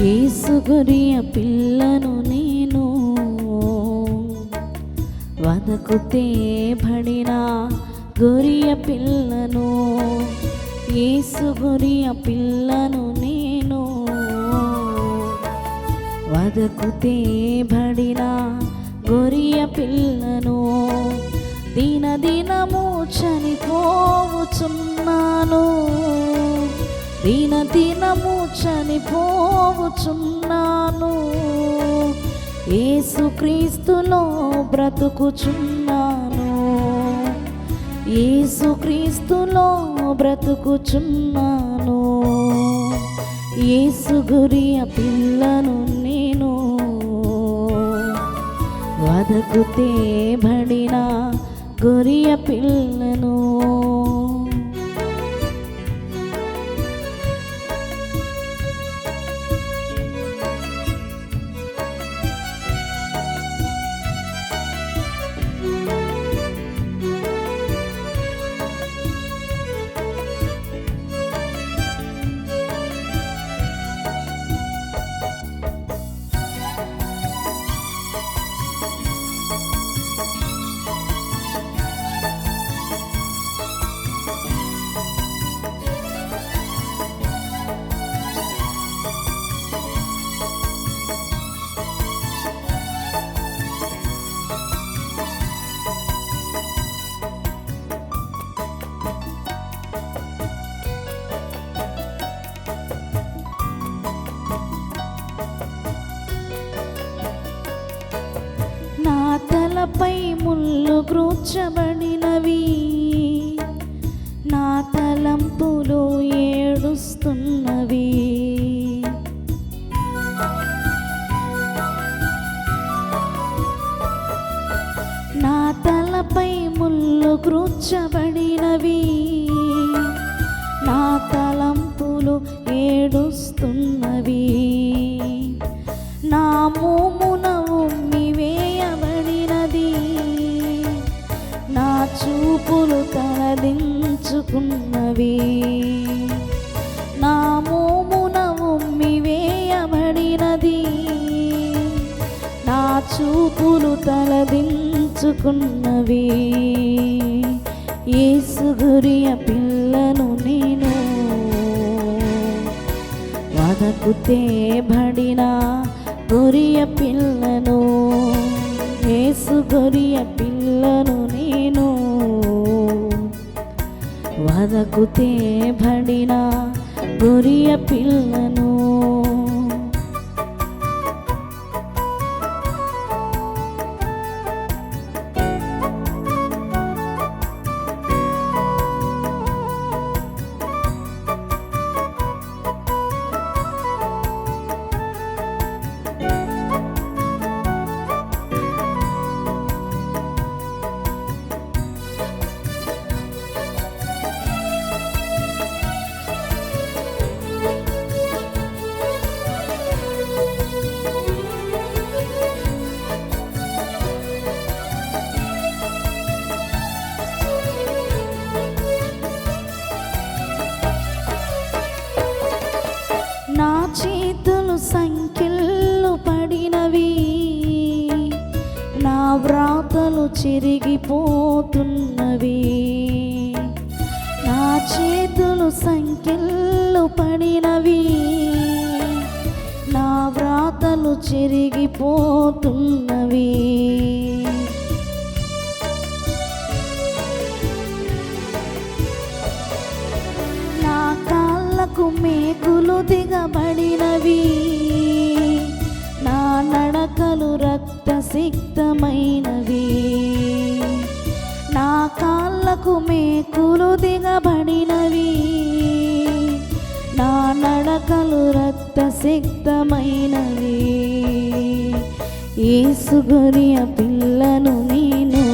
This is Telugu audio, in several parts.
ఏసు గొరియ పిల్లను నేను వదకు తేబడిన గొరియ పిల్లను ఏసు గొరియ పిల్లను నేను వదకు తేబడిన గొరియ పిల్లను దిన దినము చనిపోవుచున్నాను ఏసుక్రీస్తులో బ్రతుకుచున్నాను. ఏసుక్రీస్తులో బ్రతుకుచున్నాను. ఏసు గురియ పిల్లను నేను వదకు తేబడిన గొరియ పిల్లను తలపై ముళ్ళు గ్రూచబడినవి నా తలంపులు ఏడుస్తున్నవి. నా తలపై ముళ్ళు గ్రూచబడినవి నా తలంపులు ఏడుస్తున్నవి తలదించుకున్నవి నా మోమున ఉమ్మి వేయబడినది. నా చూపులు తలదించుకున్నవి. ఏసు పిల్లను నేను వదకు తేబడిన గొరియ పిల్లను. ఏసు గొరియ పిల్ల వదకు భడినా గొరియ పిల్లను వ్రాతలు చిరిగిపోతున్నవి. నా చేతులు సంఖ్యలు పడినవి. నా వ్రాతలు చిరిగిపోతున్నవి. నా కాళ్ళకు మేకులు దిగబడినవి. నా నడకలు రక్తసిక్తమైనవి నా కాళ్ళకు మేకులు దిగబడినవి. నా నడకలు రక్తసిక్తమైనవి ఏసుగొరియ పిల్లను నేను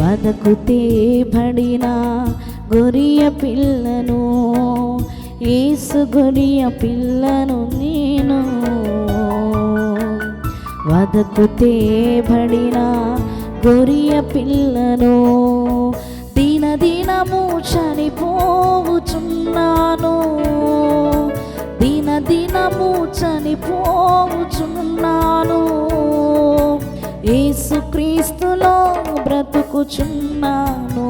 వదకు తేబడిన గొరియ పిల్లను ఏసు గొరియ పిల్లను నేను వదకు తేబడిన గొరియ పిల్లను. దిన దినము చనిపోవుచున్నాను దినము చనిపోవుచున్నాను ఏసుక్రీస్తులో బ్రతుకుచున్నాను.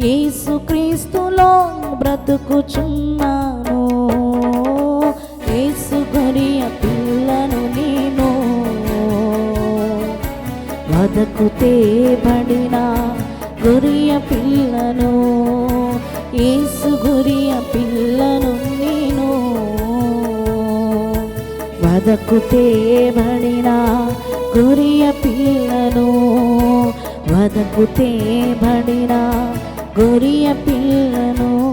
ఏసుక్రీస్తులో బ్రతుకుచున్నాను. ఏసు గొరియ వదకు తేబడిన గొరియ పిల్లను ఏసు గొరియ పిల్లను నేను. వదకు తేబడిన గొరియ పిల్లను వదకు తేబడిన గొరియ పిల్లను.